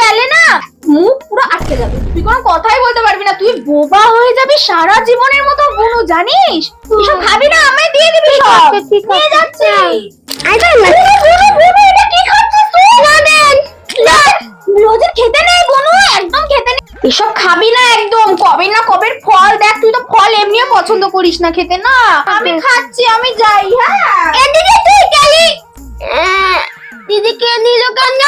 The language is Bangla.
গেলে না মুখ পুরো আটকে যাবে। তুই কোনো কথাই বলতে পারবি না। তুই বোবা হয়ে যাবি সারা জীবনের মতো বনু জানিস? এসব খাবি না আমায় দিয়ে দিবি সব। নিয়ে যাচ্ছি। খেতে নেই বনু একদম খেতে নেই। এসব খাবি না একদম কবে না কবের ফল দেখ তুই তো ফল এমনিও পছন্দ করিস না খেতে না? আমি খাচ্ছি আমি যাই হ্যাঁ? এদিকে তুই গেলি। দিদি কে নিল কেন